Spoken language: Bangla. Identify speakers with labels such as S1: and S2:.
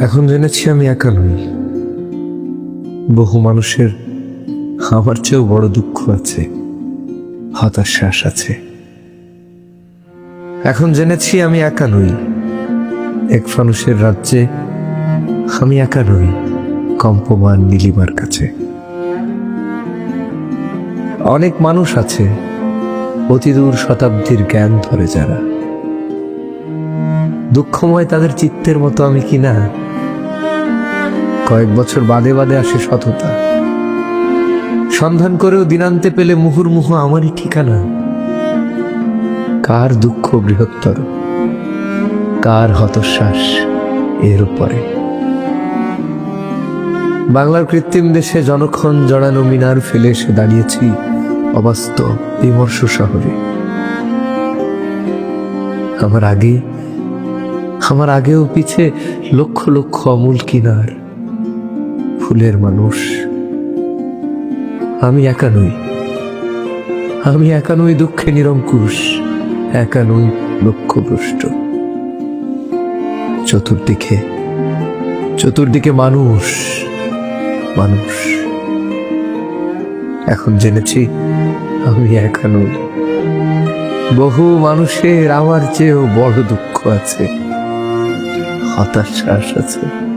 S1: এখন জেনেছি আমি একা নই। বহু মানুষের আমার চেয়েও বড় দুঃখ আছে, হতাশ্বাস আছে। এখন জেনেছি আমি একা নই। এক ফানুষের রাজ্যে আমি একা নই, কম্পমান নীলিমার কাছে। অনেক মানুষ আছে, অতিদূর শতাব্দীর জ্ঞান ধরে যারা। দুঃখময় তাদের চিত্তের মতো আমি কি না কয়েক বছর বাদে বাদে আসে সততা। সন্ধান করেও দিনান্তে পেলে মুহুর্মুহু আমারই ঠিকানা। কার দুঃখ বৃহত্তর? কার হতশ্বাস এর উপরে? বাংলার কৃত্রিম দেশে জনক্ষণ জড়ানো মিনার ফেলে এসে দাঁড়িয়েছি অবাস্তব বিমর্ষ শহরে। আমার আগে আমার আগেও পিছে লক্ষ লক্ষ অমূল কিনার। ফুলের মানুষ। আমি একা নই। আমি একা নই দুঃখে নিরঙ্কুশ, একা নই লক্ষ্যভ্রষ্ট। চতুর্দিকে চতুর্দিকে মানুষ মানুষ। এখন জেনেছি আমি একা নই। বহু মানুষের আমার চেয়েও বড় দুঃখ আছে, হতাশ্বাস আছে।